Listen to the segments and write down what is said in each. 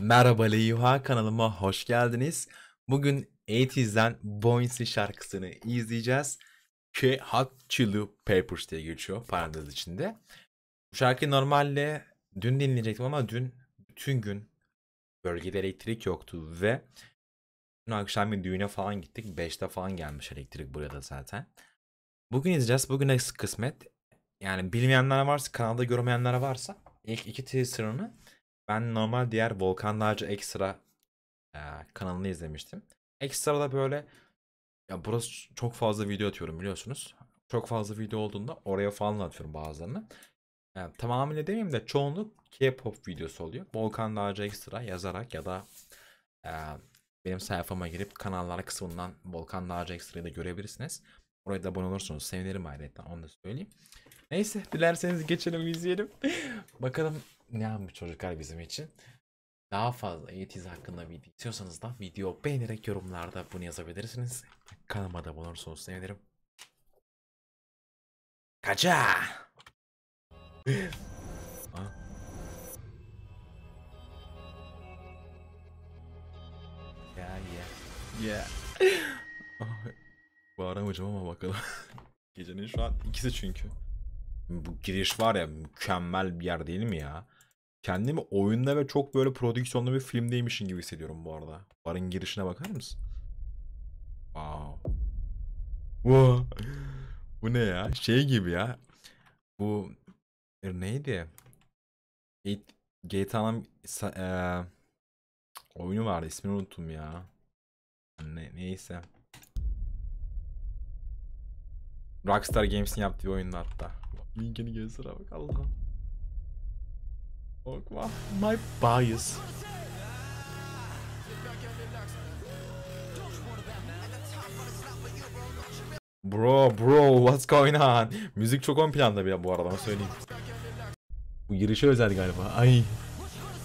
Merhaba Leyuha kanalıma hoş geldiniz. Bugün 80'den Boynesy şarkısını izleyeceğiz. Ki Hot Chili Peppers diye geçiyor parantez içinde. Bu şarkıyı normalde dün dinleyecektim ama dün bütün gün bölgede elektrik yoktu ve dün akşam bir düğüne falan gittik. 5'te falan gelmiş elektrik buraya da zaten. Bugün izleyeceğiz. Bugün kısmet. Yani bilmeyenler varsa, kanalda görmeyenler varsa ilk iki teaserını ben normal diğer Volkan Dağcı Ekstra e, kanalını izlemiştim. Ekstra'da böyle ya burası çok fazla video atıyorum biliyorsunuz. Çok fazla video olduğunda oraya falan atıyorum bazılarını. Yani tamamıyla demeyeyim de çoğunluk K-pop videosu oluyor. Volkan Dağcı Ekstra yazarak ya da e, benim sayfama girip kanallar kısmından Volkan Dağcı Ekstra'yı da görebilirsiniz. Oraya da abone olursunuz sevinirim ayrıca onu da söyleyeyim. Neyse dilerseniz geçelim izleyelim. Bakalım ne yapmış çocuklar bizim için. Daha fazla eğitiz hakkında video istiyorsanız da video beğenerek yorumlarda bunu yazabilirsiniz. Kanalıma da abone olursanız sevinirim. Kaça! Ha? Ya ya. Ya. Bağıramayacağım ama bakalım. Gecenin şu an ikisi çünkü. Bu giriş var ya mükemmel bir yer değil mi ya? Kendimi oyunda ve çok böyle prodüksiyonlu bir filmdeymişim gibi hissediyorum bu arada. Barın girişine bakar mısın? Wow. Wow. Bu ne ya? Şey gibi ya. Bu neydi? GTA'nın e, oyunu vardı ismini unuttum ya. Ne, neyse. Rockstar Games'in yaptığı oyunda hatta. Linkini göster bak Allah'ım. Bak My bias. Bro bro what's going on? Müzik çok ön planda bile bu arada onu söyleyeyim. Bu girişe özel galiba. Ay.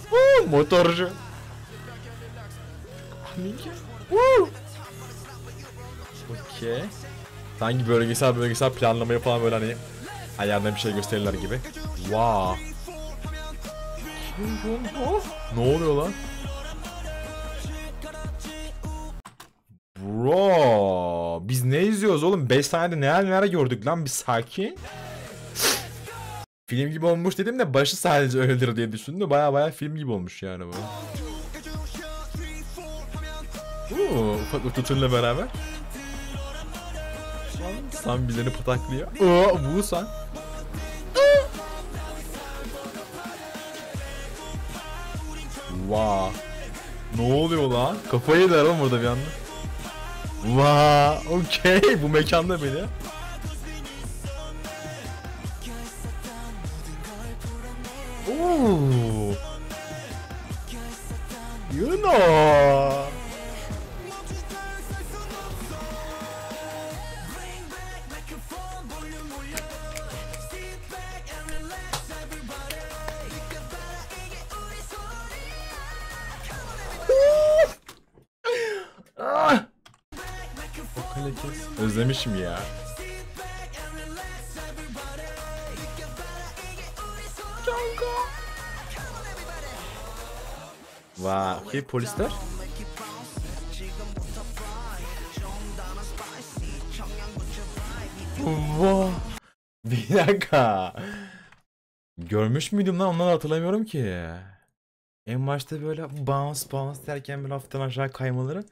Woo, motorcu. Woo. Okay. Sanki bölgesel bölgesel planlamayı falan böyle hani ayağında bir şey gösterirler gibi. Wow. ne oluyor lan? Bro, biz ne izliyoruz oğlum? 5 saniyede neler neler gördük lan bir sakin. film gibi olmuş dedim de başı sadece öyledir diye düşündüm. Baya baya film gibi olmuş yani bu. Oo, ufak ututunla beraber. San birilerini pataklıyor. Oo, bu san. Vaa. Ne oluyor lan? Kafayı yediler oğlum burada bir anda. Vaa. Okey. Bu mekanda beni. Oo. You know. Özlemişim ya. Vay, okay, polisler. Vay. Bir dakika. Görmüş müydüm lan ondan hatırlamıyorum ki. En başta böyle bounce bounce derken bir hafiften aşağı kaymaları.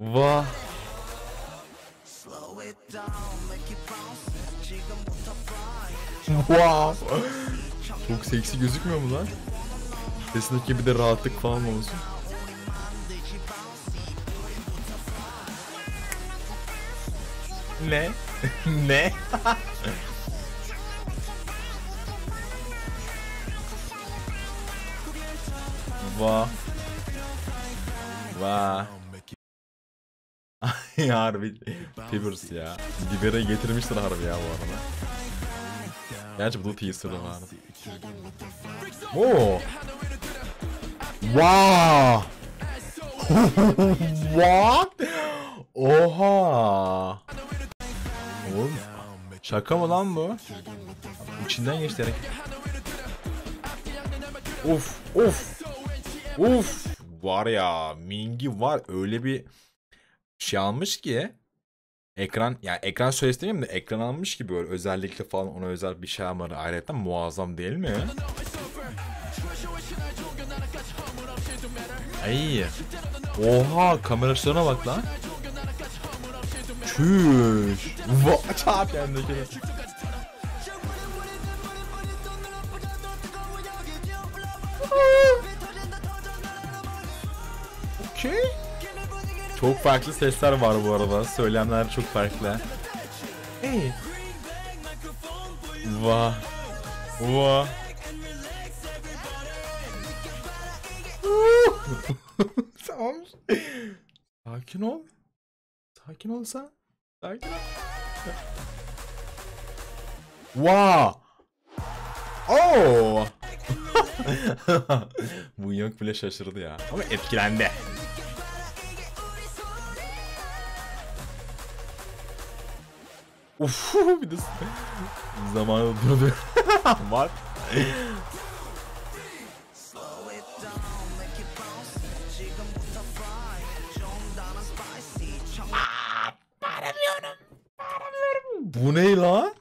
Vah. Wow. Çok seksi gözükmüyor mu lan? Sesindeki bir de rahatlık falan olsun. Ne? ne? Vah. Vah. harbi Pivers ya. Bibere getirmiştir harbi ya bu arada. Gerçi bu da teaser'ı var. Oo. Wow. What? Oha. Oğlum. Şaka mı lan bu? İçinden geçti hareket. Of of. Uf. var ya Mingi var öyle bir şey almış ki ekran yani ekran süresi demeyeyim de ekran almış ki böyle özellikle falan ona özel bir şey almaları ayrıca muazzam değil mi? Ay. Oha kamera açılarına bak lan. Çüş. Çap kendine. Okey. Çok farklı sesler var bu arada. Söylemler çok farklı. Hey. Vah. Vah. tamam. Sakin ol. Sakin olsa. Sakin ol. Wow. Oh. Bu yok bile şaşırdı ya. Ama etkilendi. Uf bir de zamanı durdu. Var. Bu ne la?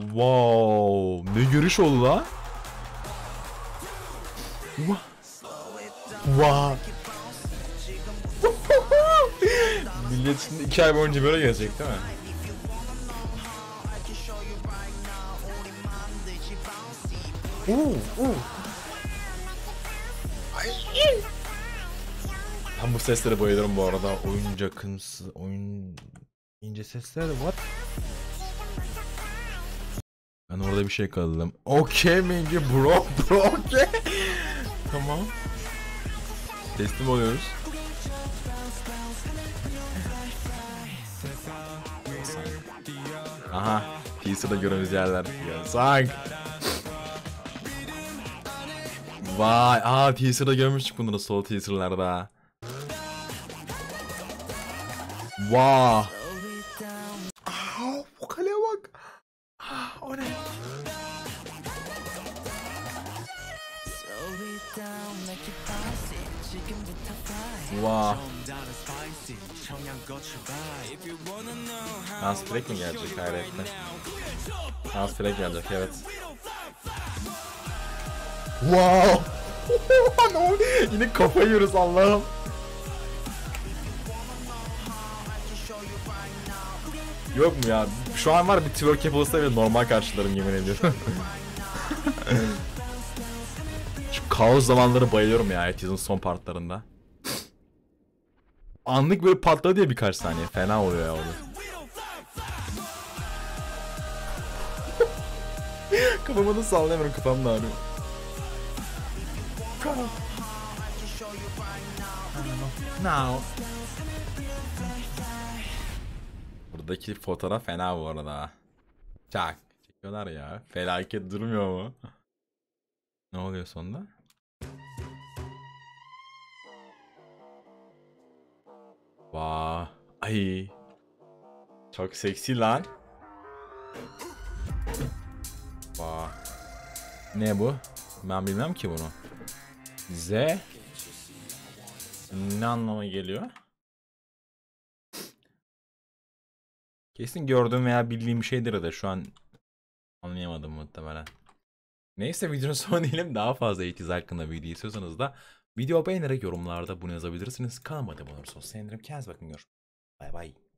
Wow, ne görüş oldu la? Wow. Millet şimdi iki ay boyunca böyle gelecek değil mi? Oo, oo. Ay. Ben bu seslere bayılırım bu arada. Oyuncakımsı, oyun ince sesler what? Ben orada bir şey kaldım. Okey Mingi bro bro okey. tamam. Teslim oluyoruz. Aha. Teaser'da gördüğümüz yerler. Yasak. Vay. Aa teaser'da görmüştük bunları sol teaser'larda. Vay. Wow. Aa, vokale bak. Ah, o ne? Wow. Hans Fleck mi gelecek hayretle? Hans Fleck gelecek evet. Wow. ne oldu? Yine kafa yiyoruz Allah'ım. Yok mu ya? Şu an var bir twerk yapılsa bile normal karşılarım yemin ediyorum. Şu kaos zamanları bayılıyorum ya Etiz'in son partlarında. Anlık böyle patladı diye birkaç saniye. Fena oluyor ya orada. Kafamı da sallayamıyorum kafam da ağrıyor. Now. Buradaki fotoğraf fena bu arada. Çak. Çekiyorlar ya. Felaket durmuyor mu? Ne oluyor sonunda? Vay. Ay. Çok seksi lan. Vay. Ne bu? Ben bilmem ki bunu. Z ne anlama geliyor? Kesin gördüğüm veya bildiğim bir şeydir de şu an anlayamadım muhtemelen. Neyse videonun sonu diyelim. Daha fazla eğitiz hakkında video istiyorsanız da video beğenerek yorumlarda bunu yazabilirsiniz. Kanalıma abone olursanız sevinirim. Kendinize bakın. Görüşürüz. Bay bay.